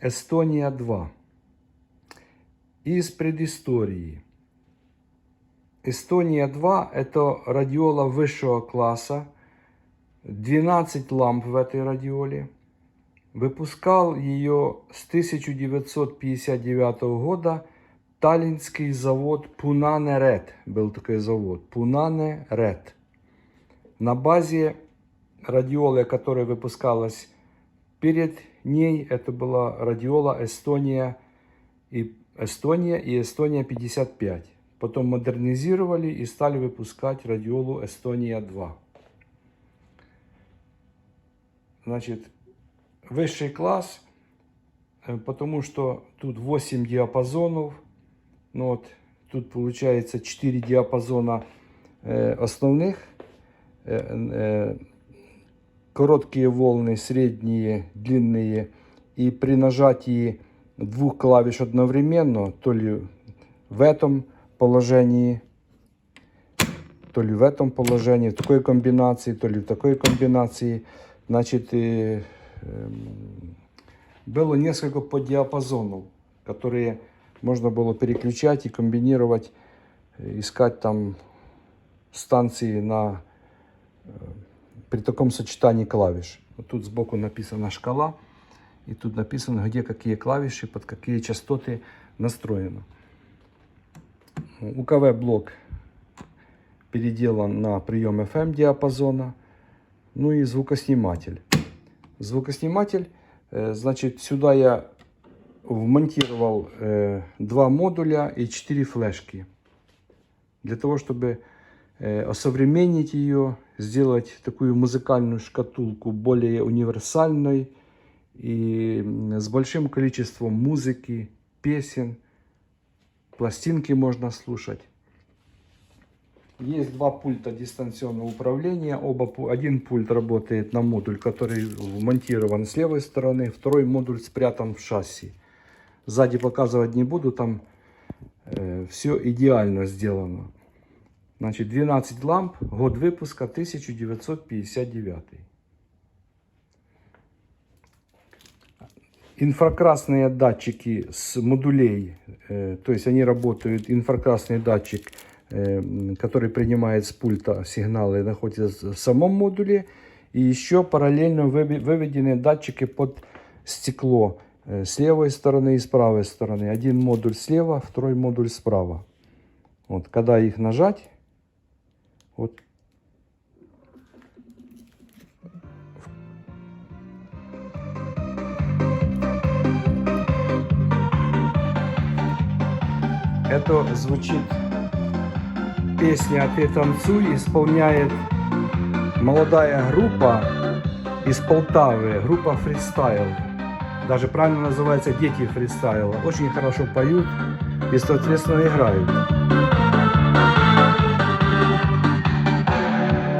Эстония 2. Из предыстории. Эстония 2 – это радиола высшего класса. 12 ламп в этой радиоле. Выпускал ее с 1959 года Таллинский завод Пунане Ред. Был такой завод. Пунане Ред. На базе радиолы, которая выпускалась перед ней, это была радиола Эстония и Эстония и Эстония 55. Потом модернизировали и стали выпускать радиолу Эстония 2. Значит, высший класс, э, потому что тут 8 диапазонов. Ну вот, тут получается 4 диапазона э, основных. Э, э, короткие волны, средние, длинные. И при нажатии двух клавиш одновременно, то ли в этом положении, то ли в этом положении, в такой комбинации, то ли в такой комбинации, значит, э, эм, было несколько поддиапазонов, которые можно было переключать и комбинировать, э, искать там станции на, э, при таком сочетании клавиш. Вот тут сбоку написана шкала, и тут написано, где какие клавиши, под какие частоты настроено. УКВ-блок переделан на прием FM диапазона, ну и звукосниматель. Звукосниматель, э, значит, сюда я вмонтировал э, два модуля и четыре флешки. Для того, чтобы э, осовременить ее, сделать такую музыкальную шкатулку более универсальной и с большим количеством музыки, песен, пластинки можно слушать. Есть два пульта дистанционного управления. Оба, один пульт работает на модуль, который вмонтирован с левой стороны, второй модуль спрятан в шасси. Сзади показывать не буду, там все идеально сделано. Значит, 12 ламп, год выпуска 1959. Инфракрасные датчики с модулей, то есть они работают, инфракрасный датчик, который принимает с пульта сигналы, находится в самом модуле. И еще параллельно выведены датчики под стекло с левой стороны и с правой стороны. Один модуль слева, второй модуль справа. Вот, когда их нажать, вот Это звучит песня «Ты танцуй» исполняет молодая группа из Полтавы, группа фристайл. Даже правильно называется «Дети фристайла». Очень хорошо поют и, соответственно, играют.